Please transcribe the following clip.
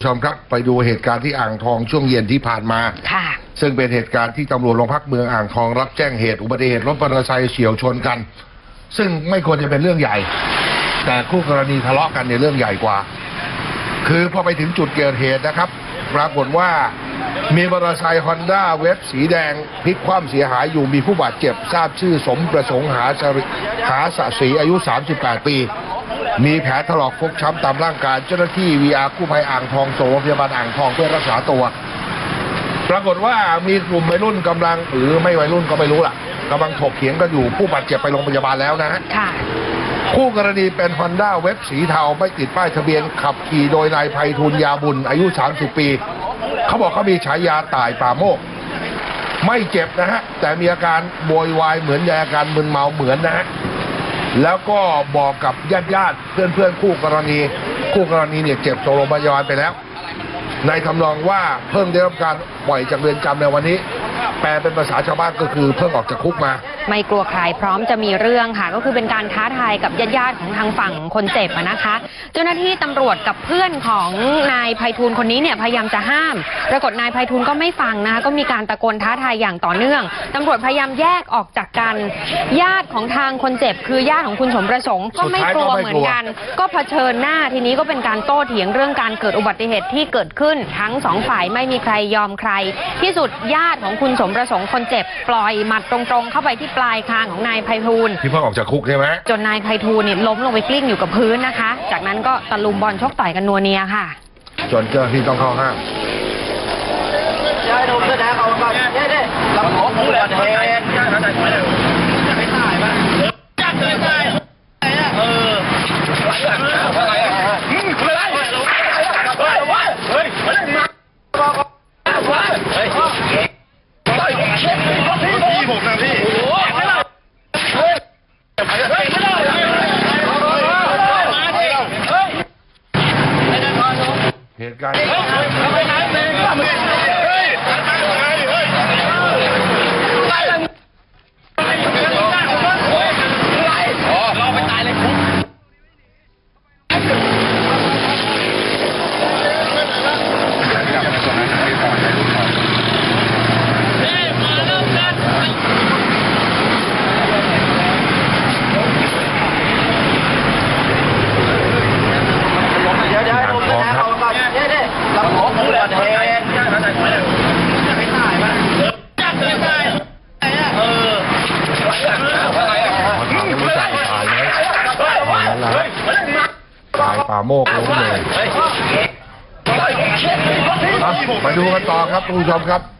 ผู้ชมครับไปดูเหตุการณ์ที่อ่างทองช่วงเย็นที่ผ่านมา ค่ะ ซึ่งเป็นเหตุการณ์ที่ตำรวจโรงพักเมืองอ่างทองรับแจ้งเหตุอุบัติเหตุรถมอเตอร์ไซค์เฉียวชนกัน ซึ่งไม่ควรจะเป็นเรื่องใหญ่ แต่คู่กรณีทะเลาะกันในยเรื่องใหญ่กว่า คือพอไปถึงจุดเกิดเหตุนะครับ ปรากฏว่ามีมอเตอร์ไซค์ฮอนด้าเวฟสีแดงพลิกคว่ำเสียหายอยู่มีผู้บาดเจ็บ ทราบชื่อสมประสงค์หาสริหาสะศรีอายุ 38 ปี มีแผลถลอกฟกช้ำตามร่างกายเจ้าหน้าที่วีอาร์กู้ภัยอ่างทองส่งโรงพยาบาลอ่างทองเพื่อรักษาตัว ปรากฏว่ามีกลุ่มวัยรุ่นกำลังหรือไม่วัยรุ่นก็ไม่รู้ล่ะกำลังถกเถียงกันอยู่ผู้บาดเจ็บไปโรงพยาบาลแล้วนะฮะค่ะคู่กรณีเป็นฮอนด้าเว็บสีเทาไม่ติดป้ายทะเบียนขับขี่โดยนายไพฑูรย์ยาบุญอายุ 30 ปี เขาบอกเขามีฉายาตายป่าโมก ไม่เจ็บนะฮะ แต่มีอาการโวยวายเหมือนมีอาการมึนเมาเหมือนนะฮะ แล้วก็บอกกับญาติญาติเพื่อนเพื่อนคู่กรณี คู่กรณีเนี่ยเจ็บส่งโรงพยาบาลไปแล้ว ในทำนองว่าเพิ่งได้รับการปล่อยจากเรือนจำในวันนี้ แปลเป็นภาษาชาวบ้านก็คือเพิ่งออกจากคุกมา ไม่กลัวใครพร้อมจะมีเรื่องค่ะ ก็คือเป็นการท้าทายกับญาติๆของทางฝั่งคนเจ็บอะนะคะ เจ้าหน้าที่ตำรวจกับเพื่อนของนายไพฑูรย์คนนี้เนี่ยพยายามจะห้าม ปรากฏนายไพฑูรย์ก็ไม่ฟังนะคะก็มีการตะโกนท้าทายอย่างต่อเนื่องตำรวจพยายามแยกออกจากกัน ญาติของทางคนเจ็บ คือญาติของคุณสมประสงค์ก็ไม่กลัวเหมือนกัน ก็เผชิญหน้าทีนี้ก็เป็นการโต้เถียงเรื่องการเกิดอุบัติเหตุที่เกิดขึ้นทั้งสองฝ่ายไม่มีใครยอมใคร ที่สุดญาติของคุณสมประสงค์คนเจ็บปล่อยหมัดตรงๆ เข้าไปที่ปลายคางของนายไพฑูรย์ที่เพิ่งออกจากคุกใช่ไหมจนนายไพฑูรย์เนี่ยล้มลงไปกลิ้งอยู่กับพื้นนะคะ จากนั้นก็ตะลุมบอลชกต่อยกันนัวเนียค่ะ จนเจ้าหน้าที่ต้องเข้าห้ามยายโดนเสื้อแดงเอามาเนี่ยเนี่ยลำของอุบัติเหตุเออเฮ้ยเฮ้ยพี่ผมนะพี่เฮ้ยไม่ได้มาดิเฮ้ยไม่ได้พอลง เหตุการณ์ ไปไหนเองเฮ้ยเฮ้ยเราไปตายเลยคุก เดี๋ยวเดี๋ยวให้ผมเสื้อแดงเอามาเนี่ยเนี่ยลำของอุบัติเหตุไม่ตายมั้ยเออ ขอถามรู้จักตายไหมนั่นแหละตาย ป่าโมกล้มเลยเฮ้ยอะมาดูกันต่อครับคุณผู้ชมครับ